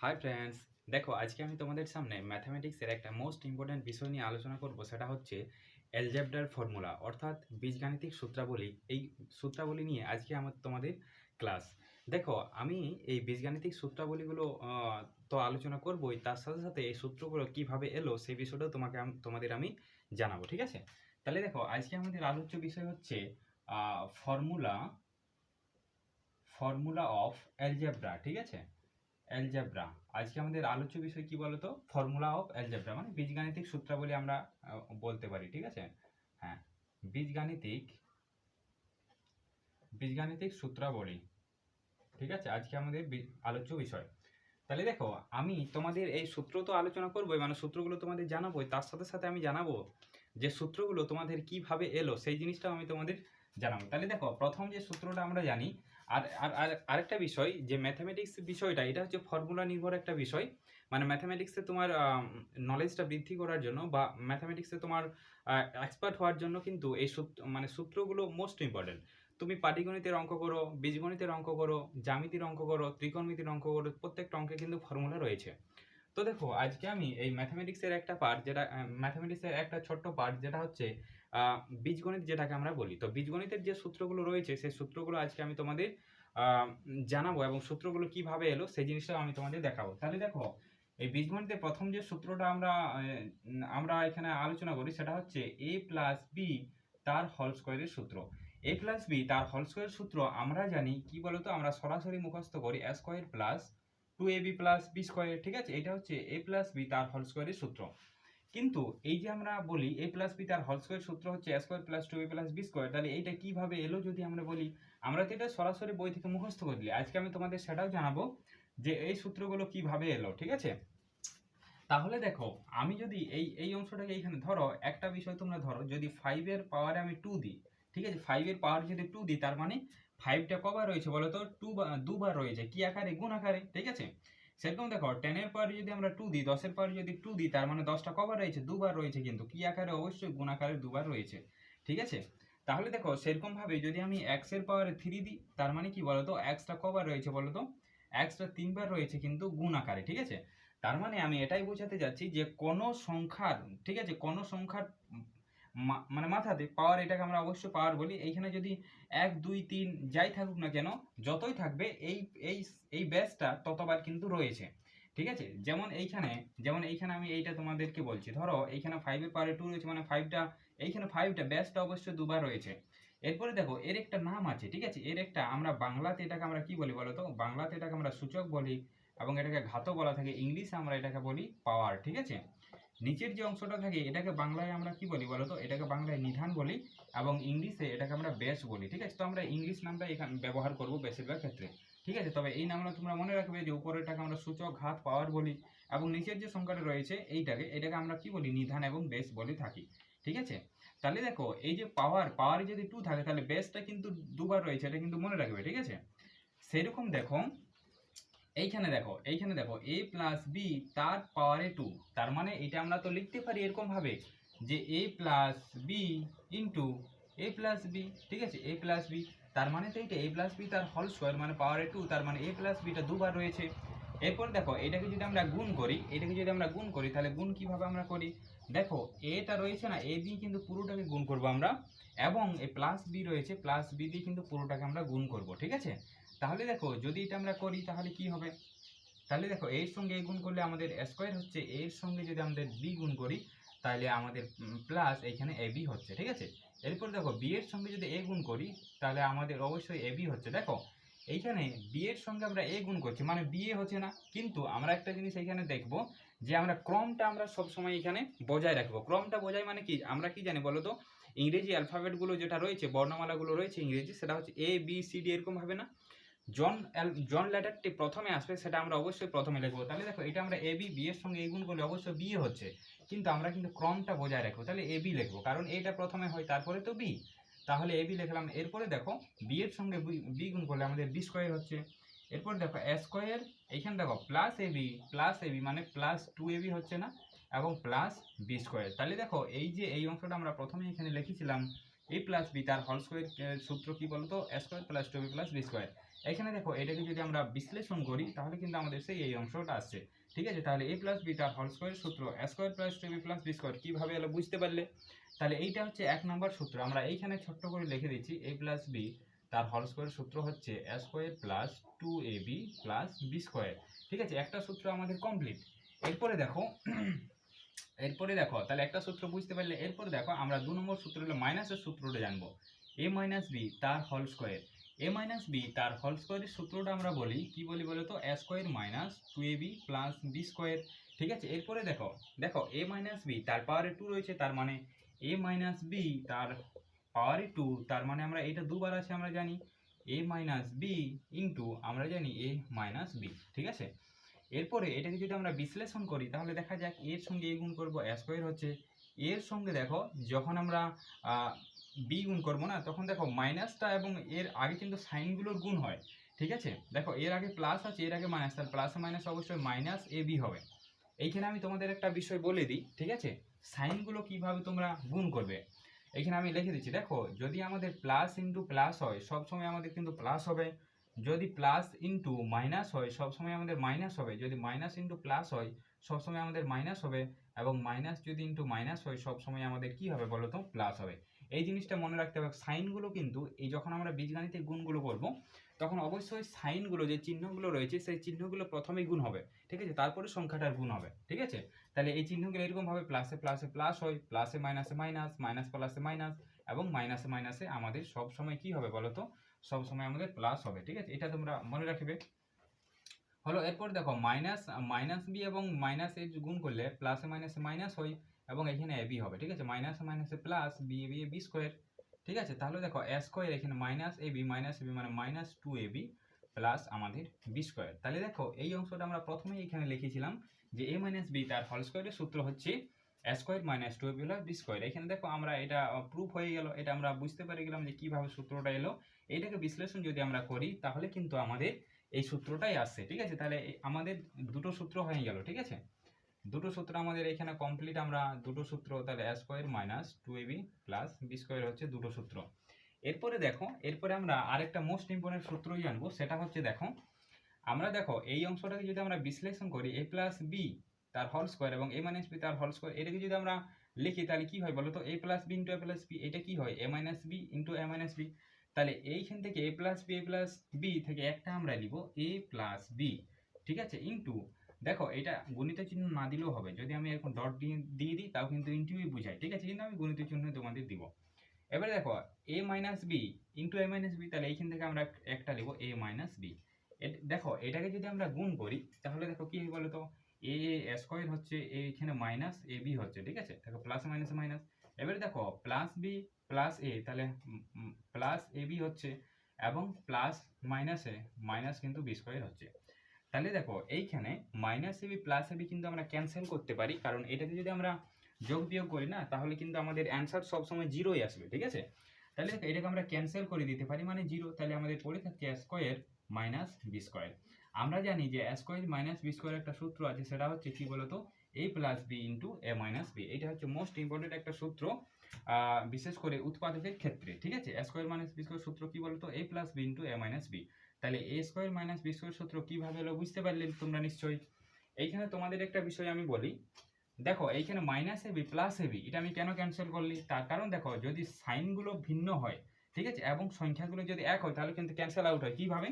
Hi friends দেখো, আজকে আমি তোমাদের সামনে ম্যাথামেটিক্সের একটা মোস্ট ইম্পর্ট্যান্ট বিষয় নিয়ে আলোচনা করব, সেটা হচ্ছে অ্যালজেব্রার ফর্মুলা অর্থাৎ বীজগাণিতিক সূত্রাবলী। এই সূত্রাবলী নিয়ে আজকে আমার তোমাদের ক্লাস দেখো, আমি এই বীজগাণিতিক সূত্রাবলীগুলো তো আলোচনা করবই, তার সাথে সাথে এই সূত্রগুলো কীভাবে এলো, সেই বিষয়টাও তোমাকে তোমাদের আমি জানাব, ঠিক আছে? তাহলে দেখো, আজকে আমাদের আলোচ্য বিষয় হচ্ছে ফর্মুলা ফর্মুলা অফ অ্যালজেব্রা ঠিক আছে? অ্যালজেব্রা আজকে আমাদের আলোচ্য বিষয় কি বলতো? ফর্মুলা অফ অ্যালজেব্রা মানে বীজগাণিতিক সূত্রাবলী আমরা বলতে পারি, ঠিক আছে? হ্যাঁ। বীজগাণিতিক বীজগাণিতিক সূত্রাবলী, ঠিক আছে? আজকে আমাদের আলোচ্য বিষয়। তাহলে দেখো, আমি তোমাদের এই সূত্র তো আলোচনা করবোই মানে সূত্রগুলো তোমাদের জানাবোই, তার সাথে সাথে আমি জানাব যে সূত্রগুলো তোমাদের কীভাবে এলো, সেই জিনিসটাও আমি তোমাদের জানাব। তাহলে দেখো, প্রথম যে সূত্রটা আমরা জানি, আর আর, আর- আরেকটা বিষয়, যে ম্যাথামেটিক্স বিষয়টা, এটা হচ্ছে ফর্মুলা নির্ভর একটা বিষয়। মানে ম্যাথামেটিক্সে তোমার নলেজটা বৃদ্ধি করার জন্য বা ম্যাথামেটিক্সে তোমার এক্সপার্ট হওয়ার জন্য কিন্তু এই সূত্র মানে সূত্রগুলো মোস্ট ইম্পর্টেন্ট তুমি পাটিগণিতের অঙ্ক করো, বীজগণিতের অঙ্ক করো, জ্যামিতির অঙ্ক করো, ত্রিকোণমিতির অঙ্ক করো, প্রত্যেকটা অঙ্কে কিন্তু ফর্মুলা রয়েছে। তো দেখো, আজকে আমি এই ম্যাথামেটিক্সের একটা পার্ট যেটা ম্যাথামেটিক্সের একটা ছোট্ট পার্ট যেটা হচ্ছে বীজগণিত যেটাকে আমরা বলি। তো বীজগণিতের যে সূত্রগুলো রয়েছে, সেই সূত্রগুলো আজকে আমি তোমাদের জানাব এবং সূত্রগুলো কীভাবে এলো, সেই জিনিসটাও আমি তোমাদের দেখাবো। তাহলে দেখো, এই বীজগণিতের প্রথম যে সূত্রটা আমরা আমরা এখানে আলোচনা করি, সেটা হচ্ছে এ প্লাস বি তার হোল স্কোয়ারের সূত্র। এ প্লাস বি তার হোল স্কোয়ার সূত্র আমরা জানি, কি বলতো? আমরা সরাসরি মুখস্থ করি A square plus two A B plus B square ঠিক আছে? এটা হচ্ছে এ প্লাস বি তার হোল স্কোয়ারের সূত্র। কিন্তু এই যে আমরা বলি এ প্লাস বি তার হোল স্কোয়ার সূত্র হচ্ছে A square plus two A plus B square তাহলে এইটা কীভাবে এলো যদি আমরা বলি? আমরা তো এটা সরাসরি বই থেকে মুখস্থ করে দিলি। আজকে আমি তোমাদের সেটাও জানাব যে এই সূত্রগুলো কীভাবে এলো, ঠিক আছে? তাহলে দেখো, আমি যদি এই এই অংশটাকে এইখানে ধরো, একটা বিষয় তোমরা ধরো, যদি ফাইভের পাওয়ারে আমি টু দিই, ঠিক আছে? ফাইভের পাওয়ার যদি টু দিই, তার মানে ফাইভটা কবার রয়েছে বলো তো? টু দুবার রয়েছে। কি আকারে? গুণ আকারে, ঠিক আছে? সেরকম দেখো টেনের পাওয়ার যদি আমরা টু দিই, দশের পাওয়ার যদি টু দিই, তার মানে দশটা কবার রয়েছে? দুবার রয়েছে কিন্তু। কি আকারে? অবশ্যই গুণ আকারে দুবার রয়েছে। ঠিক আছে? তাহলে দেখো, সেরকম ভাবে যদি আমি এক্সের পাওয়ারে থ্রি দিই, তার মানে কি বলতো এক্সটা কবার রয়েছে বলতো এক্সটা তিনবার রয়েছে কিন্তু গুণ আকারে, ঠিক আছে? তার মানে আমি এটাই বোঝাতে যাচ্ছি যে কোনো সংখ্যার, ঠিক আছে? কোনো সংখ্যার মানে মাথাতে পাওয়ার এটাকে আমরা অবশ্যই পাওয়ার বলি। এইখানে যদি এক, দুই, তিন যাই থাকুক না কেন, যতই থাকবে, এই এই এই ব্যাসটা ততবার কিন্তু রয়েছে। ঠিক আছে? যেমন এইখানে যেমন এইখানে আমি এইটা তোমাদেরকে বলছি। ধরো, এইখানে ফাইভের পাওয়ারে টু রয়েছে মানে ফাইভটা এইখানে ফাইভটা ব্যাসটা অবশ্যই দুবার রয়েছে। এরপরে দেখো, এর একটা নাম আছে, ঠিক আছে? এর একটা, আমরা বাংলাতে এটাকে আমরা কি বলি বলো তো বাংলাতে এটাকে আমরা সূচক বলি এবং এটাকে ঘাতক বলা থাকে। ইংলিশে আমরা এটাকে বলি পাওয়ার ঠিক আছে? নিচের যে অংশটা থাকে, এটাকে বাংলায় আমরা কি বলি বলো তো এটাকে বাংলায় নিধান বলি এবং ইংলিশে এটাকে আমরা বেস বলি, ঠিক আছে? তো আমরা ইংলিশ নামটা এখানে, ব্যবহার করব বেশিরভাগ ক্ষেত্রে, ঠিক আছে? তবে এই নামটা তোমরা মনে রাখবে যে উপরেরটাকে আমরা সূচক, ঘাত, পাওয়ার বলি এবং নিচের যে সংখ্যাটা রয়েছে এইটাকে, এটাকে আমরা কি বলি? নিধান এবং বেস বলে থাকি, ঠিক আছে? তাহলে দেখো, এই যে পাওয়ার, পাওয়ারে যদি টু থাকে, তাহলে বেসটা কিন্তু দুবার রয়েছে, এটা কিন্তু মনে রাখবে, ঠিক আছে? সেরকম দেখো এইখানে দেখো এইখানে দেখো এ প্লাস বি তার পাওয়ারে টু তার মানে এটা আমরা তো লিখতে পারি এরকম ভাবে যে A plus B into A plus B ঠিক আছে? এ প্লাস বি তার মানে তো এইটা এ প্লাস বি তার হোল স্কোয়ার মানে পাওয়ারে টু তার মানে এ প্লাস বিটা দুবার রয়েছে। এরপর দেখো, এটাকে যদি আমরা গুণ করি, এটাকে যদি আমরা গুণ করি, তাহলে গুণ কীভাবে আমরা করি? দেখো এটা রয়েছে না এ দিয়ে কিন্তু পুরোটাকে গুণ করব আমরা, এবং এই প্লাস বি রয়েছে প্লাস বি দিয়ে কিন্তু পুরোটাকে আমরা গুণ করব, ঠিক আছে? তাহলে দেখো, যদি এটা আমরা করি, তাহলে কি হবে? তাহলে দেখো, এর সঙ্গে এ গুণ করলে আমাদের স্কোয়ার হচ্ছে, এর সঙ্গে যদি আমাদের বি গুণ করি, তাহলে আমাদের প্লাস এখানে এ বি হচ্ছে, ঠিক আছে? এরপর দেখো বি এর সঙ্গে যদি এ গুণ করি, তাহলে আমাদের অবশ্যই এ বি হচ্ছে, দেখো? এইখানে বি এর সঙ্গে আমরা এ গুণ করছি মানে বি এ হচ্ছে না। কিন্তু আমরা একটা জিনিস এখানে দেখব, যে আমরা ক্রমটা আমরা সব সময় এখানে বজায় রাখব। ক্রমটা বজায় মানে কি? আমরা কি জানি বলো তো? ইংরেজি অ্যালফাবেটগুলো যেটা রয়েছে, বর্ণমালাগুলো রয়েছে ইংরেজি, সেটা হচ্ছে এ বি সি ডি এরকম হবে না? জন জন লেটারটি প্রথমে আসবে, সেটা আমরা অবশ্যই প্রথমে লিখব। তাহলে দেখো, এটা আমরা এ, বি এর সঙ্গে এই গুণ করলে অবশ্যই বি হচ্ছে। কিন্তু আমরা কিন্তু ক্রমটা বজায় রাখব। তাহলে এ, বি লিখব। কারণ এটা প্রথমে হয়, তারপরে তো বি। তাহলে এ, বি লিখলাম। এরপরে দেখো, বি এর সঙ্গে বি গুণ করলে আমাদের বি স্কোয়ার হচ্ছে। এরপর দেখো, এ স্কোয়ার, এইখানে দেখো plus A, B plus A, B মানে প্লাস টু এ, বি হচ্ছে না, এবং প্লাস বি স্কোয়ার। তাহলে দেখো, এই যে, এই অংশটা আমরা প্রথমে এখানে লিখেছিলাম, এ প্লাস বি, তার হোল স্কোয়ার সূত্র কি বলতো? A square plus two B plus B square এখানে দেখো, এটাকে যদি আমরা বিশ্লেষণ করি, তাহলে কিন্তু আমাদের সেই এই অংশটা আসছে। ঠিক আছে? তাহলে এ প্লাস বি তার হোল স্কোয়ার সূত্র A square plus two B plus B square কীভাবে এলো বুঝতে পারলে? তাহলে এইটা হচ্ছে এক নম্বর সূত্র। আমরা এইখানে ছোট্ট করে লিখে দিচ্ছি এ প্লাস বি তার হোল স্কোয়ার সূত্র হচ্ছে A square plus two A B plus B square ঠিক আছে? একটা সূত্র আমাদের কমপ্লিট এরপরে দেখো এরপরে দেখো, তাহলে একটা সূত্র বুঝতে পারলে, এরপরে দেখো, আমরা দু নম্বর সূত্র হলো মাইনাসের সূত্রটা জানব। এ মাইনাস বি তার whole square A minus B তার হোল স্কোয়ারের সূত্রটা আমরা বলি, কি বলি বলো তো A square minus two A B plus B square ঠিক আছে? এরপরে দেখো দেখো এ মাইনাস বি তার পাওয়ারে টু রয়েছে, তার মানে এ মাইনাস বি তার পাওয়ারে টু তার মানে আমরা এটা দুবার আছে, আমরা জানি। এ মাইনাস বি ইন্টু আমরা জানি এ মাইনাস বি ঠিক আছে? এরপরে এটাকে যদি আমরা বিশ্লেষণ করি, তাহলে দেখা যাক, এর সঙ্গে এ গুণ করব এ স্কোয়ার হচ্ছে। এর সঙ্গে দেখো, যখন আমরা বি গুণ করব না, তখন দেখো মাইনাসটা এবং এর আগে কিন্তু সাইনগুলোর গুণ হয়, ঠিক আছে? দেখো এর আগে প্লাস আছে, এর আগে মাইনাস তার প্লাস মাইনাস অবশ্যই মাইনাস এ বি হবে। এইখানে আমি তোমাদের একটা বিষয় বলে দিই, ঠিক আছে? সাইনগুলো কীভাবে তোমরা গুণ করবে? এখানে আমি লিখে দিচ্ছি, দেখো যদি আমাদের প্লাস ইন্টু প্লাস হয় সবসময় আমাদের কিন্তু প্লাস হবে। যদি প্লাস ইন্টু মাইনাস হয় সবসময় আমাদের মাইনাস হবে। যদি মাইনাস ইন্টু প্লাস হয় সবসময় আমাদের মাইনাস হবে। এবং মাইনাস যদি ইন্টু মাইনাস হয় সবসময় আমাদের কি হবে বলো তো প্লাস হবে। এই জিনিসটা মনে রাখতে হবে। সাইনগুলো কিন্তু এই যখন আমরা বীজগণিতের গুণগুলো করব, তখন অবশ্যই সাইনগুলো যে চিহ্নগুলো রয়েছে, সেই চিহ্নগুলো প্রথমেই গুণ হবে। ঠিক আছে? তারপরে সংখ্যাটার গুণ হবে। ঠিক আছে? তাহলে এই চিহ্নগুলো এরকমভাবে প্লাসে প্লাসে প্লাস হয় প্লাসে মাইনাসে মাইনাস মাইনাস প্লাসে মাইনাস এবং মাইনাসে মাইনাসে আমাদের সব সময় কি হবে বলো তো? সব সময় আমাদের প্লাস হবে। ঠিক আছে? এটা তোমরা মনে রাখবে। হলো, এরপর দেখো মাইনাস মাইনাস বি এবং মাইনাস এ গুণ করলে প্লাসে মাইনাসে মাইনাস হয়। এবং এখানে এ বি হবে, ঠিক আছে? মাইনাস মাইনাসে plus B B B square ঠিক আছে? তাহলে দেখো এ স্কোয়ার এখানে minus A B minus A B মানে minus two A B plus আমাদের বি স্কোয়ার তাহলে দেখো, এই অংশটা আমরা প্রথমেই এখানে লিখেছিলাম যে এ মাইনাস বি তার হোল স্কোয়ারের সূত্র হচ্ছে A square minus two A B plus B square এখানে দেখো, আমরা এটা প্রুফ হয়ে গেল, এটা আমরা বুঝতে পেরে গেলাম যে কীভাবে সূত্রটা এলো। এটাকে বিশ্লেষণ যদি আমরা করি, তাহলে কিন্তু আমাদের এই সূত্রটাই আসছে, ঠিক আছে? তাহলে আমাদের দুটো সূত্র হয়ে গেল, ঠিক আছে? দুটো সূত্র আমাদের এখানে কমপ্লিট আমরা দুটো সূত্র তাহলে A square minus two A B plus B square হচ্ছে দুটো সূত্র। এরপরে দেখো, এরপরে আমরা আরেকটা মোস্ট ইম্পর্টেন্ট সূত্রই জানব সেটা হচ্ছে দেখো, আমরা দেখো এই অংশটাকে যদি আমরা বিশ্লেষণ করি এ প্লাস বি তার হোল স্কোয়ার এবং এ মাইনাস বি তার হোল স্কোয়ার এটাকে যদি আমরা লিখি, তাহলে কি হয় বলো তো A plus B into A plus B এটা কি হয়? A minus B into A minus B তাহলে এইখান থেকে A plus B A plus B থেকে একটা আমরা নিব এ প্লাস বি ঠিক আছে? ইন্টু দেখো, এটা গণিত চিহ্ন না দিলেও হবে। যদি আমি এরকম ডট দিয়ে দিই, তাও কিন্তু ইন্টুই বুঝাই ঠিক আছে? কিন্তু আমি গণিত চিহ্ন তোমাদের দিব। এবারে দেখো A minus B into A minus B তাহলে এইখান থেকে আমরা একটা লিখব এ মাইনাস বি দেখো, এটাকে যদি আমরা গুণ করি, তাহলে দেখো কি হয় বলো তো এ স্কোয়ার হচ্ছে এইখানে মাইনাস এ বি হচ্ছে, ঠিক আছে? দেখো প্লাস মাইনাস মাইনাস এবারে দেখো প্লাস বি প্লাস এ তাহলে প্লাস এ বি হচ্ছে, এবং প্লাস মাইনাসে মাইনাস কিন্তু বি স্কোয়ার হচ্ছে। তাহলে দেখো, এইখানে minus A B plus A B কিন্তু আমরা ক্যান্সেল করতে পারি। কারণ এটাতে যদি আমরা যোগ বিয়োগ করি না, তাহলে কিন্তু আমাদের অ্যান্সার সবসময় জিরোই আসবে, ঠিক আছে? তাহলে দেখো, এটাকে আমরা ক্যান্সেল করে দিতে পারি মানে জিরো তাহলে আমাদের পড়ে থাকছে স্কোয়ার মাইনাস বি স্কোয়ার আমরা জানি যে স্কোয়ার মাইনাস বি স্কোয়ার একটা সূত্র আছে, সেটা হচ্ছে কি বলতো? A plus B into A minus B এটা হচ্ছে মোস্ট ইম্পর্টেন্ট একটা সূত্র বিশেষ করে উৎপাদকের ক্ষেত্রে, ঠিক আছে? স্কোয়ার মাইনাস বি স্কোয়ার সূত্র কি বলতো? A plus B into A minus B তাহলে A square minus B square সূত্র কীভাবে হলো বুঝতে পারলে তোমরা নিশ্চয়ই? এইখানে তোমাদের একটা বিষয় আমি বলি। দেখো, এইখানে মাইনাস এবি প্লাস এবি এটা আমি কেন ক্যান্সেল করলি? তার কারণ দেখো, যদি সাইনগুলো ভিন্ন হয়, ঠিক আছে, এবং সংখ্যাগুলো যদি এক হয়, তাহলে কিন্তু ক্যান্সেল আউট হয়। কীভাবে?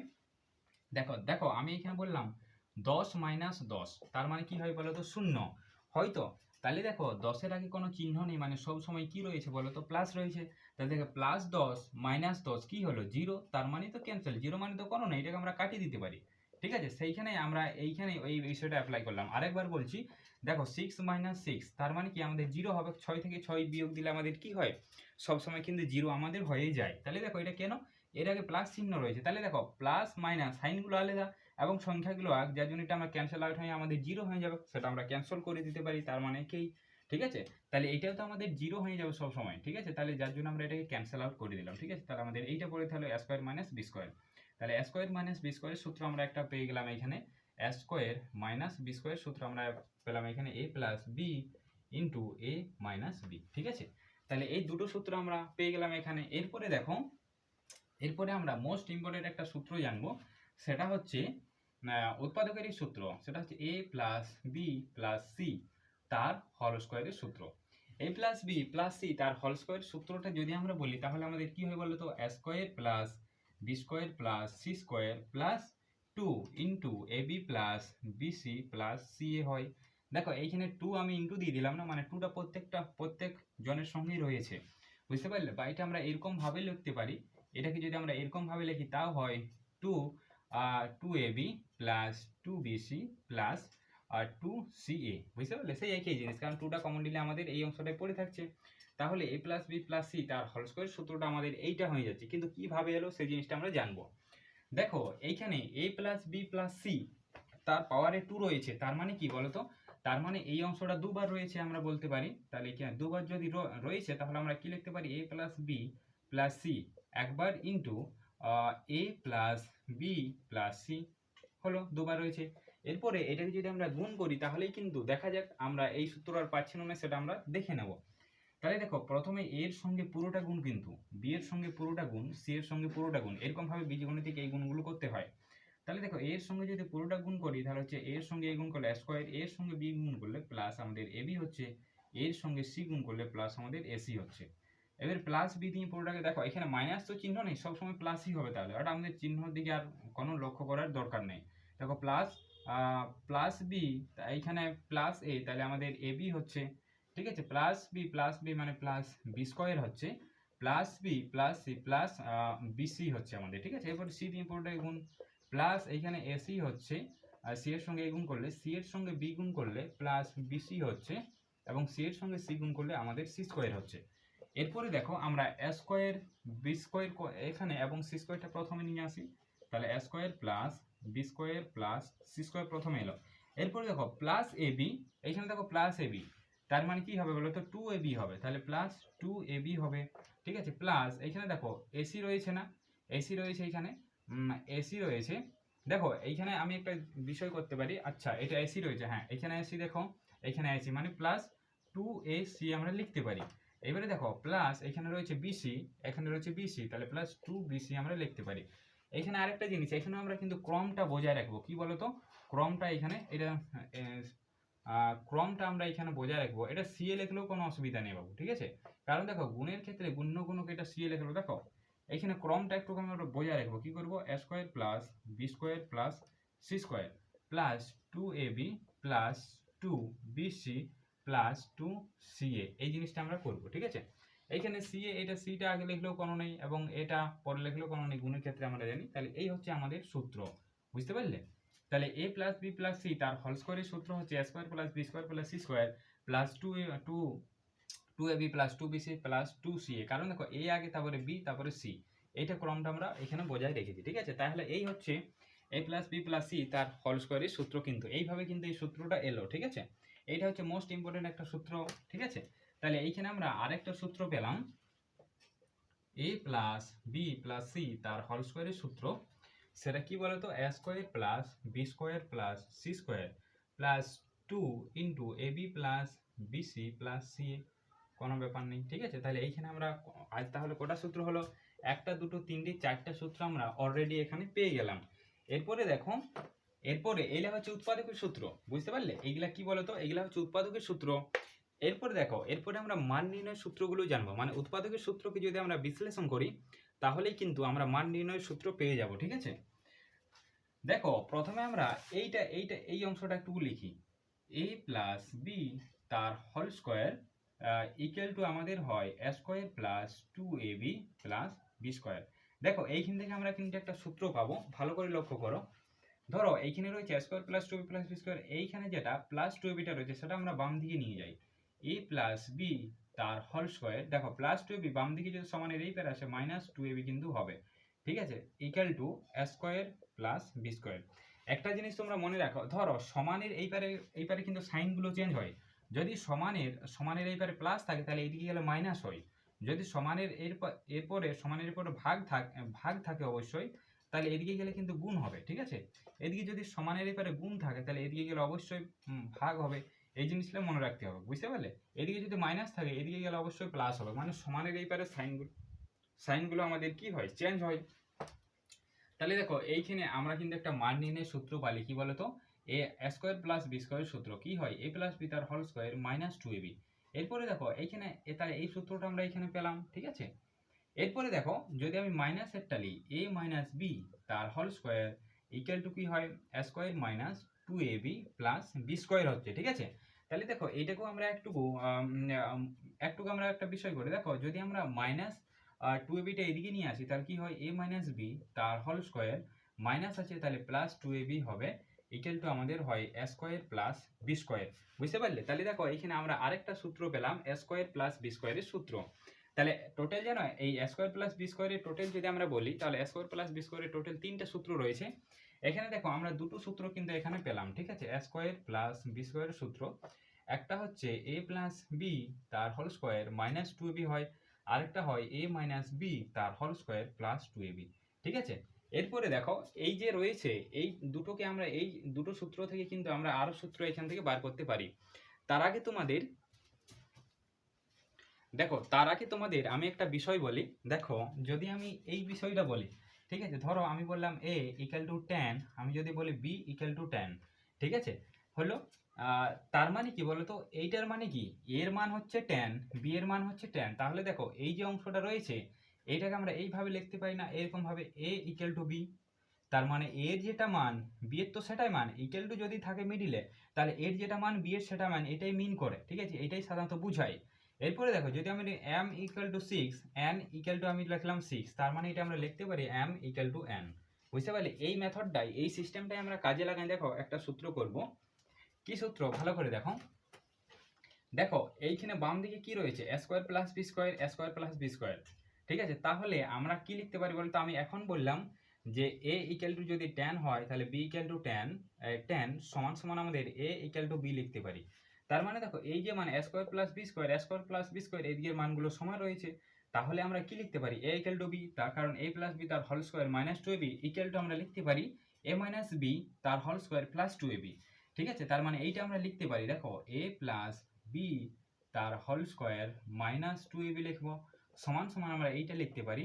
দেখো দেখো, আমি এখানে বললাম, দশ মাইনাস দশ, তার মানে কি হয় বলো তো শূন্য। হয়তো তাহলে দেখো, দশের আগে কোনো চিহ্ন নেই মানে সব সময় কি রয়েছে বলো তো? প্লাস রয়েছে। তাহলে দেখো প্লাস দশ মাইনাস দশ, কি হলো? জিরো তার মানে তো ক্যান্সেল জিরো মানে তো কোনো না, এটাকে আমরা কাটিয়ে দিতে পারি। ঠিক আছে? সেইখানে আমরা এইখানে এই বিষয়টা অ্যাপ্লাই করলাম। আরেকবার বলছি, দেখো সিক্স মাইনাস সিক্স তার মানে কি আমাদের জিরো হবে? ছয় থেকে ছয় বিয়োগ দিলে আমাদের কি হয়? সবসময় কিন্তু জিরো আমাদের হয়েই যায়। তাহলে দেখো, এটা কেন? এর আগে প্লাস চিহ্ন রয়েছে। তাহলে দেখো প্লাস মাইনাস সাইনগুলো আলাদা এবং সংখ্যাগুলো জন্য এটা আমরা ক্যান্সেল আউট হয়ে আমাদের জিরো হয়ে যাবে, সেটা আমরা ক্যান্সেল করে দিতে পারি, তার মানে কি? ঠিক আছে? তাহলে এটাও তো আমাদের জিরো হয়ে যাবে সব সময়, ঠিক আছে? তাহলে যার জন্য আমরা এটাকে ক্যান্সেল আউট করে দিলাম, ঠিক আছে? তাহলে আমাদের এইটা পড়ে তাহলে স্কোয়ার মাইনাস বি স্কোয়ার তাহলে স্কোয়ার মাইনাস বি স্কোয়ারের সূত্র আমরা একটা পেয়ে গেলাম এখানে। স্কোয়ার মাইনাস বি স্কোয়ার সূত্র আমরা পেলাম এখানে A plus B into A minus B ঠিক আছে? তাহলে এই দুটো সূত্র আমরা পেয়ে গেলাম এখানে। এরপরে দেখো, এরপরে আমরা মোস্ট ইম্পর্টেন্ট একটা সূত্র জানব, সেটা হচ্ছে উৎপাদকেরই সূত্র, সেটা হচ্ছে A plus B plus C তার হল স্কোয়ারের সূত্র। A plus B plus C তার হল স্কোয়ার সূত্রটা যদি আমরা বলি, তাহলে আমাদের কি হয় বলতো? A square plus B square plus C square plus two into A B plus B C plus C A হয়। দেখো, এইখানে টু আমি ইন্টু দিয়ে দিলাম না মানে টুটা প্রত্যেকটা, প্রত্যেক জনের সঙ্গেই রয়েছে। বুঝতে পারলে? বা এটা আমরা এরকম ভাবে লিখতে পারি। এটাকে যদি আমরা এরকম ভাবে লিখি, তাও হয় two two A B plus two B C plus R two C A বুঝতে পারলে? সেই একই জিনিস, কারণ টুটা কমন দিলে আমাদের এই অংশটাই পড়ে থাকছে। তাহলে A plus B plus C তার হল স্কোয়ার সূত্রটা আমাদের এইটা হয়ে যাচ্ছে। কিন্তু কীভাবে এলো সেই জিনিসটা আমরা জানব। দেখো, এইখানে A plus B plus C তার পাওয়ারে টু রয়েছে, তার মানে কি বলতো? তার মানে এই অংশটা দুবার রয়েছে আমরা বলতে পারি। তাহলে এখানে দুবার যদি রয়েছে, তাহলে আমরা কি লিখতে পারি? A plus B plus C একবার into A plus B plus C হলো, দুবার রয়েছে এরপরে এটাকে যদি আমরা গুণ করি, তাহলেই কিন্তু দেখা যাক আমরা এই সূত্র আর পাচ্ছি না সেটা আমরা দেখে নেব। তাহলে দেখো, প্রথমে এর সঙ্গে পুরোটা গুণ কিন্তু, বি এর সঙ্গে পুরোটা গুণ, সি এর সঙ্গে পুরোটা গুণ এরকম ভাবে বীজগণিতিক এই গুণগুলো করতে হয়। তাহলে দেখো এর সঙ্গে যদি পুরোটা গুণ করি, তাহলে হচ্ছে এর সঙ্গে এ গুণ করলে স্কোয়ার এর সঙ্গে বি গুণ করলে প্লাস আমাদের এবি হচ্ছে এর সঙ্গে সি গুণ করলে প্লাস আমাদের এসি হচ্ছে। এবার প্লাস বি দিয়ে পুরোটাকে দেখো, এখানে মাইনাস তো চিহ্ন নেই, সবসময় প্লাসই হবে তাহলে। ওটা আমাদের চিহ্নর দিকে আর কোনো লক্ষ্য করার দরকার নেই। দেখো প্লাস প্লাস বি এইখানে প্লাস এ তাহলে আমাদের এ বি হচ্ছে, ঠিক আছে? প্লাস বি প্লাস বি মানে প্লাস বি স্কোয়ার হচ্ছে plus B plus C plus BC হচ্ছে আমাদের, ঠিক আছে? এরপর সি দিয়ে পুরোটাকে গুণ প্লাস এইখানে এসি হচ্ছে, আর সি এর সঙ্গে এ গুণ করলে সি এর সঙ্গে বি গুণ করলে প্লাস বিসি হচ্ছে, এবং সি এর সঙ্গে সি গুণ করলে আমাদের সি স্কোয়ার হচ্ছে। এরপরে দেখো আমরা এ স্কোয়ার বি স্কোয়ার এখানে এবং সি স্কোয়ারটা প্রথমে নিয়ে আসি, তাহলে A square plus B square plus C square প্রথমে এলো। এরপরে দেখো প্লাস এ বি এইখানে দেখো প্লাস এ বি তার মানে কি হবে বলো তো টু এ বি হবে। তাহলে প্লাস টু এ বি হবে। ঠিক আছে? প্লাস এইখানে দেখো এসি রয়েছে না? এসি রয়েছে এইখানে। এসি রয়েছে। দেখো, এইখানে আমি একটা বিষয় করতে পারি। আচ্ছা এটা এসি রয়েছে হ্যাঁ। এখানে এসি দেখো এখানে এসি মানে প্লাস টু এ সি আমরা লিখতে পারি। এবারে দেখো প্লাস এখানে রয়েছে বিসি এখানে রয়েছে বিসি তাহলে প্লাস টু বিসি আমরা লিখতে পারি। এখানে আরেকটা জিনিস এখানে আমরা কিন্তু ক্রমটা বজায় রাখব। কি বলতো? ক্রমটা এখানে, এটা ক্রমটা আমরা এখানে বজায় রাখব। এটা সিএ লিখলেও কোনো অসুবিধা নেই বাবু, ঠিক আছে? কারণ দেখো, গুণের ক্ষেত্রে গুণ্য গুণকে এটা সিএ লিখলো দেখো? এখানে ক্রমটা একটু আমরা বজায় রাখব। কি করব? A square plus B square plus C square plus two A B plus two B C plus two C A এই জিনিসটা আমরা করব, ঠিক আছে? এইখানে সি এটা সিটা আগে লিখলেও কোনো নেই এবং এটা পরে লিখলেও কোনো নেই, গুণের ক্ষেত্রে আমরা জানি। তাহলে এই হচ্ছে আমাদের সূত্র, বুঝতে পারলে? তাহলে A plus B plus C তার হল স্কোয়ারের সূত্র হচ্ছে A square plus B square plus C square plus two two two A B plus two B C plus two C A কারণ দেখো এ আগে, তারপরে বি তারপরে সি এইটা ক্রমটা আমরা এখানে বজায় রেখেছি, ঠিক আছে? তাহলে এই হচ্ছে A plus B plus C তার হল স্কোয়ারের সূত্র কিন্তু। এইভাবে কিন্তু এই সূত্রটা এলো, ঠিক আছে? এইটা হচ্ছে মোস্ট ইম্পর্টেন্ট একটা সূত্র, ঠিক আছে? তাহলে এইখানে আমরা আরেকটা সূত্র পেলাম। A plus B plus C তার হোল স্কোয়ারের সূত্র। সেটা কি বলতো? A square plus B square plus C square plus two into A B plus BC plus C কোনো ব্যাপার নেই, ঠিক আছে? তাহলে এইখানে আমরা আজ তাহলে কটা সূত্র হলো? একটা, দুটো, তিনটে, চারটা সূত্র আমরা অলরেডি এখানে পেয়ে গেলাম। এরপরে দেখো, এরপরে এইগুলা হচ্ছে উৎপাদকের সূত্র, বুঝতে পারলে? এইগুলা কি বলতো? এইগুলা হচ্ছে উৎপাদকের সূত্র। এরপরে দেখো, এরপরে আমরা মান নির্ণয়ের সূত্রগুলো জানব। মানে উৎপাদকের সূত্রকে যদি আমরা বিশ্লেষণ করি, তাহলেই কিন্তু আমরা মান নির্ণয়ের সূত্র পেয়ে যাব, ঠিক আছে? দেখো, প্রথমে আমরা এইটা এইটা, এই অংশটা একটু লিখি। এ প্লাস বি তার হোল স্কোয়ার ইকুয়াল টু আমাদের হয় A square plus two A B plus B square দেখো, এইখান থেকে আমরা কিন্তু একটা সূত্র পাবো, ভালো করে লক্ষ্য করো। ধরো, এইখানে রয়েছে square plus two B plus B square এইখানে যেটা প্লাস টু বিটা রয়েছে, সেটা আমরা বাম দিকে নিয়ে যাই। এ প্লাস বি তার হোল স্কোয়ার দেখো প্লাস টু বি বাম দিকে যদি সমানের এই পের আসে মাইনাস টু এবি কিন্তু হবে। ঠিক আছে? Equal to square plus B square একটা জিনিস তোমরা মনে রাখো, ধরো সমানের এই পারে এই পারে কিন্তু সাইনগুলো চেঞ্জ হয়। যদি সমানের সমানের এই পারে প্লাস থাকে, তাহলে এইদিকে গেলে মাইনাস হয়। যদি সমানের এরপর এরপরে সমানের এরপরে ভাগ থাক, ভাগ থাকে অবশ্যই, তাহলে এদিকে গেলে কিন্তু গুণ হবে, ঠিক আছে? এদিকে যদি সমানের এপারে গুণ থাকে, তাহলে এদিকে গেলে অবশ্যই ভাগ হবে। এই জিনিসটা মনে রাখতে হবে, বুঝতে পারলে? এদিকে যদি মাইনাস থাকে, এদিকে গেলে অবশ্যই প্লাস হবে। মানে সমানের এই পারে সাইনগুলো সাইনগুলো আমাদের কি হয়? চেঞ্জ হয়। তাহলে দেখো, এইখানে আমরা কিন্তু একটা মান নির্ণয়ের সূত্র পালি, কি বলতো? এ স্কোয়ার প্লাস বি স্কোয়ারের সূত্র। কি হয়? এ প্লাস বি তার whole square minus two A B এরপরে দেখো, এইখানে তাহলে এই সূত্রটা আমরা এখানে পেলাম, ঠিক আছে? এরপরে দেখো, যদি আমি মাইনাস একটা লিই এ মাইনাস বি তার হল স্কোয়ার ইকুয়াল টু কি হয়? Square minus two A B plus B square হচ্ছে, ঠিক আছে? তাহলে দেখো, এইটাকেও আমরা একটুকু একটুকু আমরা একটা বিষয় করে। দেখো, যদি আমরা মাইনাস টু এ বিটা এদিকে নিয়ে আসি, তাহলে কি হয়? এ মাইনাস বি তার হল স্কোয়ার মাইনাস আছে, তাহলে প্লাস টু এ বি হবে। ইকুয়াল টু আমাদের হয় A square plus B square বুঝতে পারলে? তাহলে দেখো, এখানে আমরা আরেকটা সূত্র পেলাম এ স্কোয়ার প্লাস বি স্কোয়ারের সূত্র। তাহলে টোটাল জানো এই স্কোয়ার প্লাস বি স্কোয়ারের টোটাল যদি আমরা বলি, তাহলে স্কোয়ার প্লাস বি স্কোয়ারের টোটাল তিনটা সূত্র রয়েছে। এখানে দেখো আমরা দুটো সূত্র কিন্তু এখানে পেলাম, ঠিক আছে? স্কোয়ার প্লাস বি স্কোয়ারের সূত্র। একটা হচ্ছে এ প্লাস বি তার whole square minus two B হয়, আরেকটা হয় এ মাইনাস বি তার whole square plus two A B ঠিক আছে? এরপরে দেখো, এই যে রয়েছে, এই দুটোকে আমরা, এই দুটো সূত্র থেকে কিন্তু আমরা আরও সূত্র এখান থেকে বার করতে পারি। তার আগে তোমাদের, দেখো, তার আগে তোমাদের আমি একটা বিষয় বলি। দেখো, যদি আমি এই বিষয়টা বলি ঠিক আছে? ধরো আমি বললাম এ ইকাল টু টেন আমি যদি বলি বি ইকাল টু টেন ঠিক আছে? হলো তার মানে কি বলতো? এইটার মানে কি? এর মান হচ্ছে টেন বি এর মান হচ্ছে টেন তাহলে দেখো, এই যে অংশটা রয়েছে, এইটাকে আমরা এইভাবে লিখতে পারি না, এরকম ভাবে এ ইকুয়াল টু বি তার মানে এর যেটা মান বি এর তো সেটাই মান ইকুয়াল টু যদি থাকে মিডিলে তাহলে এর যেটা মান বি এর সেটা মান, এটাই মিন করে, ঠিক আছে? এটাই সাধারণত বুঝায়। এরপরে দেখো, যদি আমি M equal to six N equal to আমি লিখলাম সিক্স তার মানে এটা আমরা লিখতে পারি এম ইকুয়াল টু এন বুঝতে পারলে? এই মেথডটাই এই সিস্টেমটাই আমরা কাজে লাগাই, দেখো, একটা সূত্র করব। কি সূত্র? ভালো করে দেখো। দেখো, এইখানে বাম দিকে কি রয়েছে? Square plus B square square plus B square ঠিক আছে? তাহলে আমরা কি লিখতে পারি বলতো? আমি এখন বললাম যে এ ইকুয়াল টু যদি টেন হয়, তাহলে B equal to ten ten সমান সমান আমাদের এ ইকুয়াল টু বি লিখতে পারি। তার মানে দেখো, এই যে মানে square plus B square square plus B square এদিকের মানগুলো সমান রয়েছে, তাহলে আমরা কি লিখতে পারি? এ ইকুয়াল টু বি তার কারণ এ প্লাস বি তার whole square minus two A B equal to আমরা লিখতে পারি এ মাইনাস বি তার whole square plus two A B ঠিক আছে? তার মানে এইটা আমরা লিখতে পারি, দেখো এ প্লাস বি তার whole square minus two A B লিখব, সমান সমান আমরা এইটা লিখতে পারি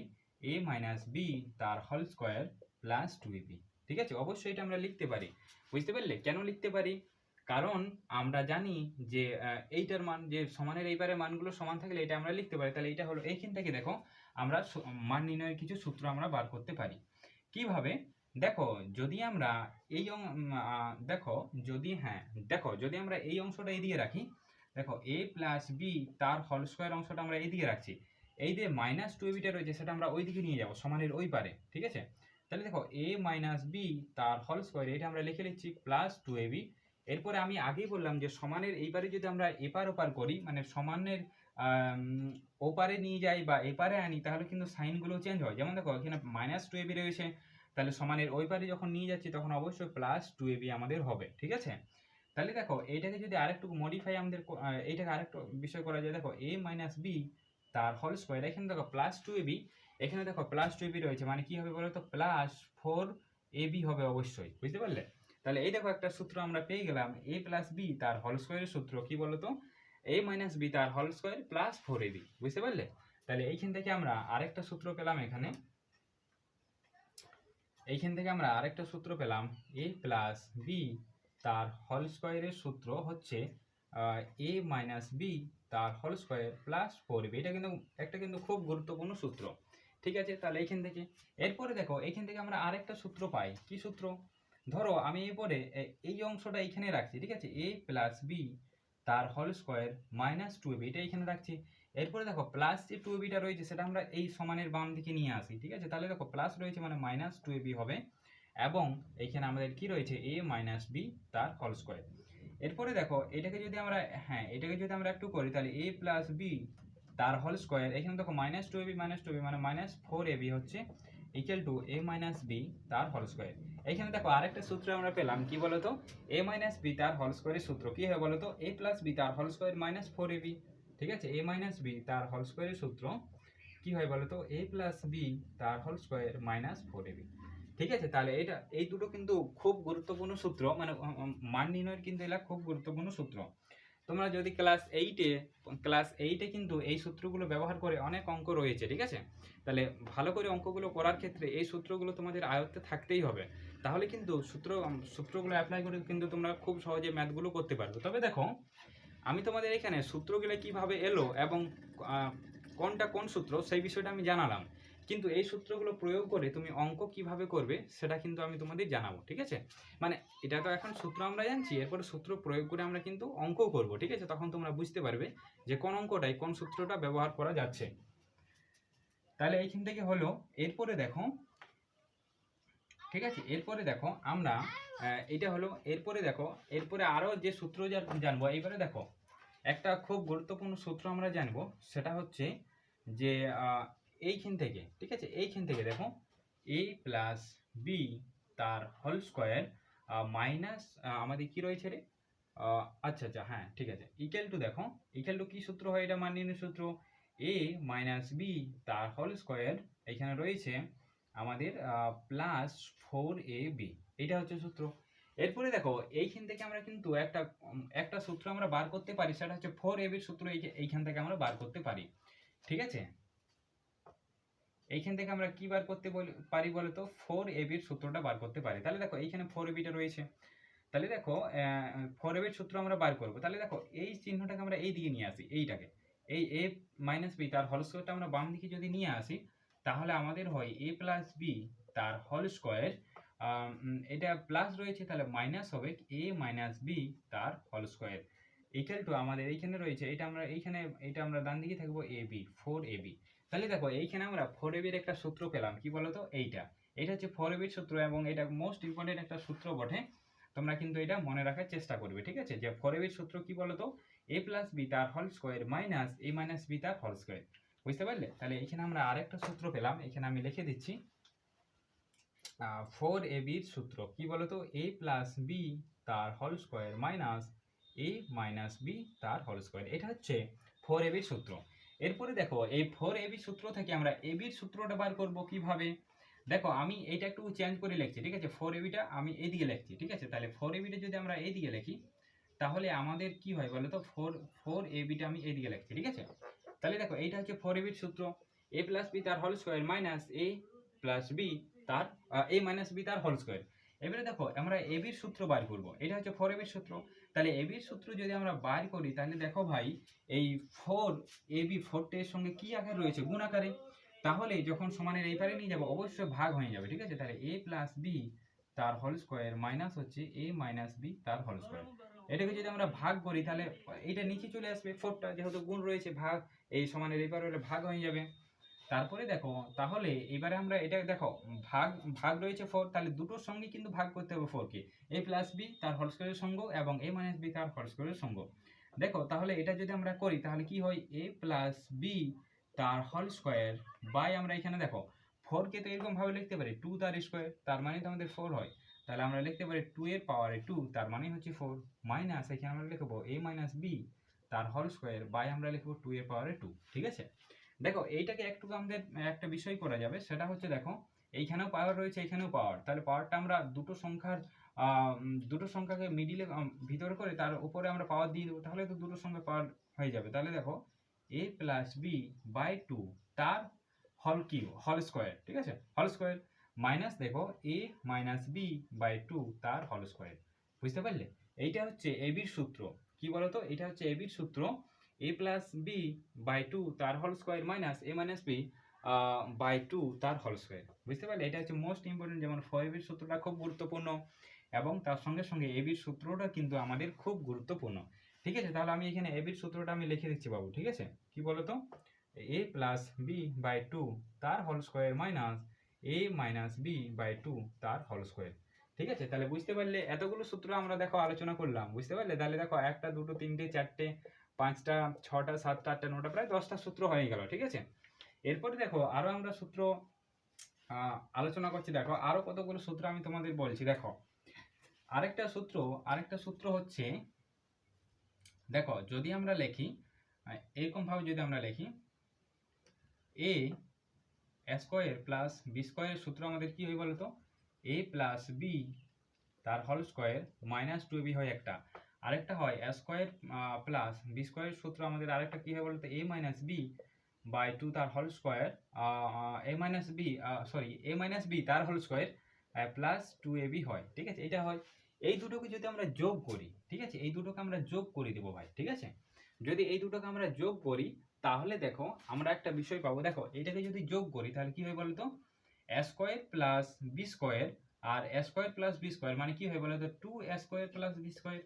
এ মাইনাস বি তার whole square plus two A B ঠিক আছে? অবশ্যই এটা আমরা লিখতে পারি, বুঝতে পারলে? কেন লিখতে পারি? কারণ আমরা জানি যে এইটার মান, যে সমানের এইবারে মানগুলো সমান থাকলে এটা আমরা লিখতে পারি। তাহলে এটা হলো এইখান থেকে দেখো, আমরা মান নির্ণয়ের কিছু সূত্র আমরা বার করতে পারি। কীভাবে? দেখো, যদি আমরা এই দেখো, যদি হ্যাঁ দেখো, যদি আমরা এই অংশটা এদিকে রাখি, দেখো এ প্লাস বি তার হোল স্কোয়ার অংশটা আমরা এইদিকে রাখছি। এই যে মাইনাস টু বিটা রয়েছে, সেটা আমরা ওই দিকে নিয়ে যাব, সমানের ওই পারে, ঠিক আছে? তাহলে দেখো এ মাইনাস বি তার হোল স্কোয়ার এটা আমরা লিখে নিচ্ছি প্লাস টু এ বি এরপরে আমি আগেই বললাম যে সমানের এইবারে যদি আমরা এপার ওপার করি মানে সমানের ওপারে নিয়ে যাই বা এপারে আনি, তাহলে কিন্তু সাইনগুলো চেঞ্জ হয়। যেমন দেখো, এখানে মাইনাস টু এবি রয়েছে, তাহলে সমানের ওই পারে যখন নিয়ে যাচ্ছি, তখন অবশ্যই প্লাস টু এবি আমাদের হবে, ঠিক আছে? তাহলে দেখো, এইটাকে যদি আরেকটু মডিফাই আমাদের এইটাকে আরেকটু বিষয় করা যায়, দেখো এ মাইনাস বি তার হোল স্কোয়ার এখানে দেখো প্লাস টু এবি এখানে দেখো প্লাস টু এবি রয়েছে মানে কি হবে বলো তো প্লাস ফোর এবি হবে অবশ্যই, বুঝতে পারলে? তাহলে এই দেখো একটা সূত্র আমরা পেয়ে গেলাম এ প্লাস বি তার হল স্কোয়ারের সূত্র, কি বলতো? এ মাইনাস বি তার whole square plus four A B বুঝতে পারলে? তাহলে এইখান থেকে আমরা আরেকটা সূত্র পেলাম এখানে। এইখান থেকে আমরা আরেকটা সূত্র পেলাম এ প্লাস বি তার হল স্কোয়ারের সূত্র হচ্ছে এ মাইনাস বি তার হল স্কোয়ার প্লাস ফোর বি এটা কিন্তু, একটা কিন্তু খুব গুরুত্বপূর্ণ সূত্র। ঠিক আছে, তাহলে এইখান থেকে। এরপরে দেখো, এইখান থেকে আমরা আরেকটা সূত্র পাই। কি সূত্র? ধরো আমি এরপরে এই অংশটা এখানে রাখছি, ঠিক আছে? এ প্লাস বি তার whole square minus two B এটা এখানে রাখছি। এরপরে দেখো প্লাস যে টু বিটা রয়েছে, সেটা আমরা এই সমানের বাম দিকে নিয়ে আসি, ঠিক আছে? তাহলে দেখো প্লাস রয়েছে মানে মাইনাস টু বি হবে, এবং এইখানে আমাদের কি রয়েছে? এ মাইনাস বি তার হোল স্কোয়ার এরপরে দেখো, এটাকে যদি আমরা হ্যাঁ এটাকে যদি আমরা একটু করি, তাহলে এ প্লাস বি তার হোল স্কোয়ার এখানে দেখো minus two B minus two B মানে মাইনাস ফোর এ বি হচ্ছে equal to A minus B তার হোল স্কোয়ার এখানে দেখো আরেকটা সূত্র আমরা পেলাম, কি বলতো? এ মাইনাস বি তার হল স্কোয়ারের সূত্র। কি হয় বলতো? এ প্লাস বি তার হল স্কোয়ার মাইনাস ফোর বি ঠিক আছে? এ মাইনাস বি তার হল স্কোয়ারের সূত্র। কি হয় বলতো? এ প্লাস বি তার whole square minus four A B ঠিক আছে? তাহলে এটা, এই দুটো কিন্তু খুব গুরুত্বপূর্ণ সূত্র মানে মান নির্ণয়ের কিন্তু এগুলা খুব গুরুত্বপূর্ণ সূত্র। তোমরা যদি ক্লাস এইটে ক্লাস এইটে কিন্তু এই সূত্রগুলো ব্যবহার করে অনেক অঙ্ক রয়েছে, ঠিক আছে? তাহলে ভালো করে অঙ্কগুলো করার ক্ষেত্রে এই সূত্রগুলো তোমাদের আয়ত্তে থাকতেই হবে। তাহলে কিন্তু সূত্র, সূত্রগুলো অ্যাপ্লাই করে কিন্তু তোমরা খুব সহজে ম্যাথগুলো করতে পারবে। তবে দেখো, আমি তোমাদের এখানে সূত্রগুলো কীভাবে এলো এবং কোনটা কোন সূত্র সেই বিষয়টা আমি জানালাম। কিন্তু এই সূত্রগুলো প্রয়োগ করে তুমি অঙ্ক কীভাবে করবে সেটা কিন্তু আমি তোমাদের জানাব, ঠিক আছে? মানে এটা তো এখন সূত্র আমরা জানছি, এরপরে সূত্র প্রয়োগ করে আমরা কিন্তু অঙ্কও করব, ঠিক আছে? তখন তোমরা বুঝতে পারবে যে কোন অঙ্কটাই কোন সূত্রটা ব্যবহার করা যাচ্ছে। তাহলে এইখান থেকে হলো, এরপরে দেখো ঠিক আছে? এরপরে দেখো, আমরা এটা হলো, এরপরে দেখো, এরপরে আরও যে সূত্র জানব, এইবারে দেখো, একটা খুব গুরুত্বপূর্ণ সূত্র আমরা জানব, সেটা হচ্ছে যে এইখান থেকে, ঠিক আছে? এইখান থেকে দেখো এ প্লাস বি তার হোল স্কোয়ার মাইনাস আমাদের কি রয়েছে রে? আচ্ছা আচ্ছা হ্যাঁ ঠিক আছে। ইকুয়াল টু দেখো ইকুয়াল টু কি সূত্র হয় এটা মাননীয় সূত্র? এ মাইনাস বি তার হোল স্কোয়ার এখানে রয়েছে আমাদের প্লাস ফোর এ বি এটা হচ্ছে সূত্র। এরপরে দেখো, এইখান থেকে আমরা কিন্তু একটা একটা সূত্র আমরা বার করতে পারি, সেটা হচ্ছে ফোর এ বির সূত্র এই- এইখান থেকে আমরা বার করতে পারি। ঠিক আছে? এইখান থেকে আমরা কি বার করতে বল- পারি বলতো? ফোর এ বির সূত্রটা বার করতে পারি। তাহলে দেখো, এইখানে ফোর এ বিটা রয়েছে। তাহলে দেখো ফোর এ বির সূত্র আমরা বার করব। তাহলে দেখো, এই চিহ্নটাকে আমরা এই দিকে নিয়ে আসি, এইটাকে। এই এ মাইনাস বি তার হল স্কোয়ারটা আমরা বাম দিকে যদি নিয়ে আসি তাহলে আমাদের হয় এ প্লাস বি তার হল স্কোয়ার এটা প্লাস রয়েছে তাহলে মাইনাস হবে এ মাইনাস বি তার হল স্কোয়ার ইকুয়াল টু আমাদের এইখানে রয়েছে, এটা আমরা এইখানে, এটা আমরা ডান দিকে থাকব A B four A B তাহলে দেখো, এইখানে আমরা ফোর এবির একটা সূত্র পেলাম, কি বলতো? এইটা। এটা হচ্ছে ফোর এবির সূত্র এবং এটা মোস্ট ইম্পর্টেন্ট একটা সূত্র বটে। তোমরা কিন্তু এটা মনে রাখার চেষ্টা করবে, ঠিক আছে? যে ফোর এবির সূত্র কি বলতো? এ প্লাস বি তার whole square minus A minus B তার হল স্কোয়ার বুঝতে পারলে? তাহলে এখানে আমরা আরেকটা সূত্র পেলাম, এখানে আমি লিখে দিচ্ছি ফোর এ বির সূত্র। কি বলতো? এ প্লাস বি তার whole square minus A minus B তার হল স্কোয়ার এটা হচ্ছে ফোর এ বির সূত্র। এরপরে দেখো, এই ফোর এ বির সূত্র থেকে আমরা এ বির সূত্রটা বার করব কীভাবে? দেখো, আমি এটা একটু চেঞ্জ করে লিখছি, ঠিক আছে? ফোর এবিটা আমি এদিকে লিখছি, ঠিক আছে? তাহলে ফোর এবিটা যদি আমরা এদিকে লিখি, তাহলে আমাদের কি হয় বলো তো ফোর ফোর এবিটা আমি এদিকে লিখছি, ঠিক আছে? তাহলে দেখো, এইটা হচ্ছে ফোর এবির সূত্র। এ প্লাস বি তার whole square minus A plus B তার এ মাইনাস বি তার হোল স্কোয়ার এবারে দেখো, আমরা এ বির সূত্র বার করব। এটা হচ্ছে ফোর এবির সূত্র। তাহলে এ বির সূত্র যদি আমরা বার করি, তাহলে দেখো ভাই, এই ফোর এ বি ফোরটা এর সঙ্গে কি আকার রয়েছে? গুণ আকারে। তাহলে যখন সমানের এই পারে নিয়ে যাব, অবশ্যই ভাগ হয়ে যাবে, ঠিক আছে? তাহলে এ প্লাস বি তার হোল স্কোয়ার মাইনাস হচ্ছে এ মাইনাস বি তার হোল স্কোয়ার এটাকে যদি আমরা ভাগ করি, তাহলে এটা নিচে চলে আসবে। ফোরটা যেহেতু গুণ রয়েছে, ভাগ এই সমানের এই পারে হলে ভাগ হয়ে যাবে। তারপরে দেখো, তাহলে এবারে আমরা এটা দেখো, ভাগ ভাগ রয়েছে ফোর, তাহলে দুটোর সঙ্গে কিন্তু ভাগ করতে হবে ফোরকে। এ প্লাস বি তার হোল স্কোয়ারের সঙ্গ এবং এ মাইনাস বি তার হোল স্কোয়ারের সঙ্গ। দেখো, তাহলে এটা যদি আমরা করি, তাহলে কি হয়? এ প্লাস বি তার হোল স্কোয়ার বাই আমরা এখানে দেখো, ফোরকে তো এরকম ভাবে লিখতে পারি, টু তার স্কোয়ার, তার মানে তো আমাদের ফোর হয়। তাহলে আমরা লিখতে পারি টু এর পাওয়ারে টু তার মানে হচ্ছে ফোর মাইনাস এখানে আমরা লিখব এ মাইনাস বি তার হোল স্কোয়ার বাই আমরা লিখব টু এর পাওয়ারে টু ঠিক আছে? দেখো, এইটাকে একটু আমাদের একটা বিষয় করা যাবে, সেটা হচ্ছে দেখো, এইখানেও পাওয়ার রয়েছে এখানেও পাওয়ার তাহলে পাওয়ারটা আমরা দুটো সংখ্যার দুটো সংখ্যাকে মিডিলে ভিতরে করে তার উপরে আমরা পাওয়ার দিয়ে দেবো, তাহলে তো দুটো সংখ্যা পাওয়ার হয়ে যাবে, তাহলে দেখো A plus B by two তার হল কিউ হল স্কোয়ার ঠিক আছে? হল স্কোয়ার মাইনাস দেখো A minus B by two তার হল স্কোয়ার। বুঝতে পারলে? এইটা হচ্ছে এবির সূত্র। কি বলতো? এটা হচ্ছে এবির সূত্র। A plus B by two তার whole square minus A minus B by two তার হল স্কোয়ার। বুঝতে পারলে? এটা হচ্ছে মোস্ট ইম্পর্টেন্ট যেমন ফোর এবির সূত্রটা খুব গুরুত্বপূর্ণ এবং তার সঙ্গে সঙ্গে এবির সূত্রটা কিন্তু আমাদের খুব গুরুত্বপূর্ণ। ঠিক আছে? তাহলে আমি এখানে এবির সূত্রটা আমি লিখে দিচ্ছি বাবু। ঠিক আছে? কি বলতো? A plus B by two তার whole square minus A minus B by two তার হোল স্কোয়ার ঠিক আছে? তাহলে বুঝতে পারলে এতগুলো সূত্র আমরা দেখো আলোচনা করলাম। বুঝতে পারলে? তাহলে দেখো একটা দুটো তিনটে চারটে পাঁচটা ছটা সাতটা আটটা নটা প্রায় দশটা সূত্র হয়ে গেল। ঠিক আছে? এরপরে দেখো আরও আমরা সূত্র আলোচনা করছি। দেখো আরও কতগুলো সূত্র আমি তোমাদের বলছি। দেখো আরেকটা সূত্র আরেকটা সূত্র হচ্ছে দেখো যদি আমরা লিখি আহ, এরকম ভাবে যদি আমরা লিখি এ স্কোয়ার প্লাস বি স্কোয়ারের সূত্র আমাদের কি হয় বলতো? এ প্লাস বি তার হল স্কোয়ার মাইনাস টু বি হয় একটা। আরেকটা হয় স্কোয়ার প্লাস বি স্কোয়ারের সূত্র আমাদের আরেকটা কি হয় বলতো? A minus B by two তার whole square A minus B sorry A minus B তার whole square plus two A B হয়। ঠিক আছে? এটা হয়। এই দুটোকে যদি আমরা যোগ করি, ঠিক আছে? এই দুটোকে আমরা যোগ করে দেবো ভাই, ঠিক আছে? যদি এই দুটোকে আমরা যোগ করি তাহলে দেখো আমরা একটা বিষয় পাবো। দেখো, এটাকে যদি যোগ করি, তাহলে কি হয় বলতো স্কোয়ার প্লাস বি স্কোয়ার আর স্কোয়ার প্লাস বি স্কোয়ার মানে কি হয় বলতো two square plus B square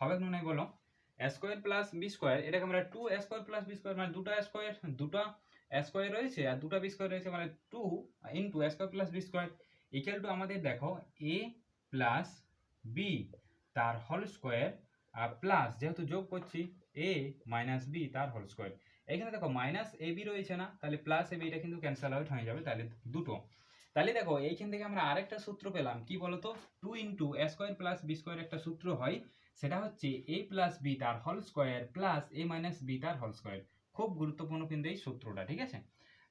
হবে না নাই বলো? স্কোয়ার প্লাস বি স্কোয়ার এটাকে আমরা two square plus B square মানে দুটো স্কোয়ার দুটো স্কোয়ার রয়েছে আর দুটো বি স্কোয়ার রয়েছে মানে two into square plus B square equal to আমাদের দেখো এ প্লাস বি তার হোল স্কোয়ার আর প্লাস যেহেতু যোগ করছি এ মাইনাস বি তার হোল স্কোয়ার এখানে দেখো মাইনাস এ বি রয়েছে না, তাহলে প্লাস এ বিটা কিন্তু ক্যান্সেল আউট হয়ে যাবে, তাহলে দুটো। তাহলে দেখো, এইখান থেকে আমরা আরেকটা সূত্র পেলাম, কি বলতো? Two into A square plus B square একটা সূত্র হয়, সেটা হচ্ছে এ প্লাস বি তার whole square plus A minus B তার হোল স্কোয়ার খুব গুরুত্বপূর্ণ কিন্তু এই সূত্রটা, ঠিক আছে?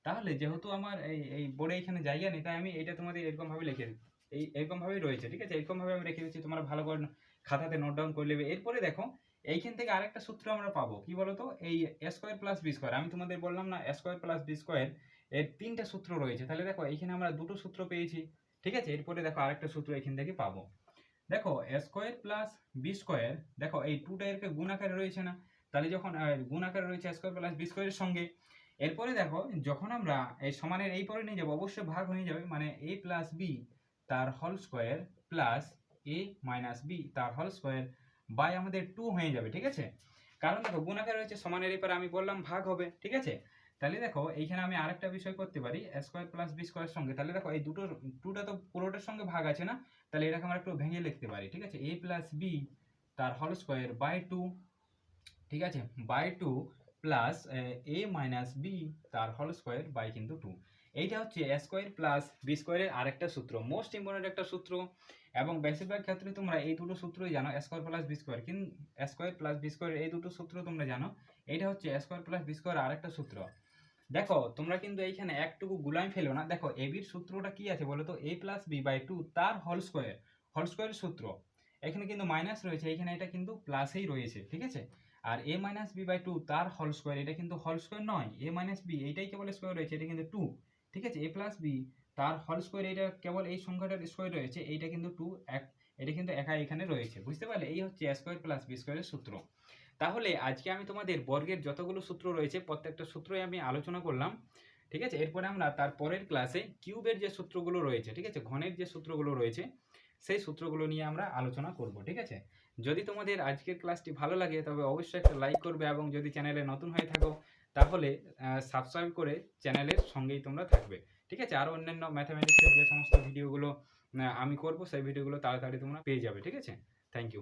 তাহলে যেহেতু আমার এই এই বোর্ডে এখানে জায়গা নেই, তাই আমি এটা তোমাদের এরকম ভাবে লিখে এই এরকম ভাবেই রয়েছে, ঠিক আছে? এরকম ভাবে আমি রেখে দিচ্ছি, তোমরা ভালো করে খাতাতে নোট ডাউন করে নেবে। এরপরে দেখো এইখান থেকে আরেকটা সূত্র আমরা পাবো। কি বলতো? এই স্কোয়ার প্লাস বি স্কোয়ার আমি তোমাদের বললাম না A square plus B square এর তিনটা সূত্র রয়েছে। তাহলে দেখো, এইখানে আমরা দুটো সূত্র পেয়েছি, ঠিক আছে? এরপরে দেখো আরেকটা সূত্র এখান থেকে পাবো। দেখো A square plus B square দেখো, এই টুটা এরকে গুণ আকারে রয়েছে না? তাহলে যখন গুণ আকারে রয়েছে এ স্কোয়ার প্লাস বি স্কোয়ারের সঙ্গে, এরপরে দেখো, যখন আমরা এই সমানের এই পরে নিয়ে যাব, অবশ্যই ভাগ হয়ে যাবে মানে এ প্লাস বি তার whole square plus A minus B তার হোল স্কোয়ার বাই আমাদের টু হয়ে যাবে, ঠিক আছে? কারণ দেখো গুণ আকারে রয়েছে সমানের এই পরে আমি বললাম ভাগ হবে, ঠিক আছে? তাহলে দেখো, এইখানে আমি আরেকটা বিষয় করতে পারি স্কোয়ার প্লাস বি স্কোয়ারের সঙ্গে। তাহলে দেখো, এই দুটোর টুটা তো পুরোটার সঙ্গে ভাগ আছে না? তাহলে এটাকে আমরা একটু ভেঙে লিখতে পারি, ঠিক আছে? এ প্লাস বি তার হল স্কোয়ার বাই টু ঠিক আছে? By two plus A minus B তার হল স্কোয়ার বাই কিন্তু টু এইটা হচ্ছে এ স্কোয়ার প্লাস বি স্কোয়ারের আরেকটা সূত্র। মোস্ট ইম্পর্টেন্ট একটা সূত্র। এবং বেশিরভাগ ক্ষেত্রে তোমরা এই দুটো সূত্রই জানো স্কোয়ার প্লাস বি স্কোয়ার কিন্তু স্কোয়ার প্লাস বি স্কোয়ার এই দুটো সূত্র তোমরা জানো। এইটা হচ্ছে স্কোয়ার প্লাস বি স্কোয়ার আরেকটা সূত্র। দেখো, তোমরা কিন্তু এইখানে একটুকু গুলাম ফেলো না। দেখো এ বির সূত্রটা কি আছে বলো তো? A plus B by two তার হোল স্কোয়ার হোল স্কোয়ারের সূত্র। এখানে কিন্তু মাইনাস রয়েছে এখানে এটা কিন্তু প্লাসেই রয়েছে, ঠিক আছে? আর A minus B by two তার হোল স্কোয়ার এটা কিন্তু হোল স্কোয়ার নয়। এ মাইনাস বি এইটাই কেবল স্কোয়ার রয়েছে, এটা কিন্তু টু ঠিক আছে? এ প্লাস বি তার হোল স্কোয়ার এটা কেবল এই সংখ্যাটার স্কোয়ার রয়েছে, এইটা কিন্তু টু এক, এটা কিন্তু একা এখানে রয়েছে, বুঝতে পারলে? এই হচ্ছে স্কোয়ার প্লাস বি স্কোয়ারের সূত্র। তাহলে আজকে আমি তোমাদের বর্গের যতগুলো সূত্র রয়েছে, প্রত্যেকটা সূত্রই আমি আলোচনা করলাম, ঠিক আছে? এরপরে আমরা তার পরের ক্লাসে কিউবের যে সূত্রগুলো রয়েছে, ঠিক আছে? ঘনের যে সূত্রগুলো রয়েছে, সেই সূত্রগুলো নিয়ে আমরা আলোচনা করব, ঠিক আছে? যদি তোমাদের আজকের ক্লাসটি ভালো লাগে, তবে অবশ্যই একটা লাইক করবে এবং যদি চ্যানেলে নতুন হয়ে থাকো তাহলে সাবস্ক্রাইব করে চ্যানেলের সঙ্গেই তোমরা থাকবে। ঠিক আছে? আরও অন্যান্য ম্যাথামেটিক্সের যে সমস্ত ভিডিওগুলো আমি করব, সেই ভিডিওগুলো তাড়াতাড়ি তোমরা পেয়ে যাবে। ঠিক আছে? Thank you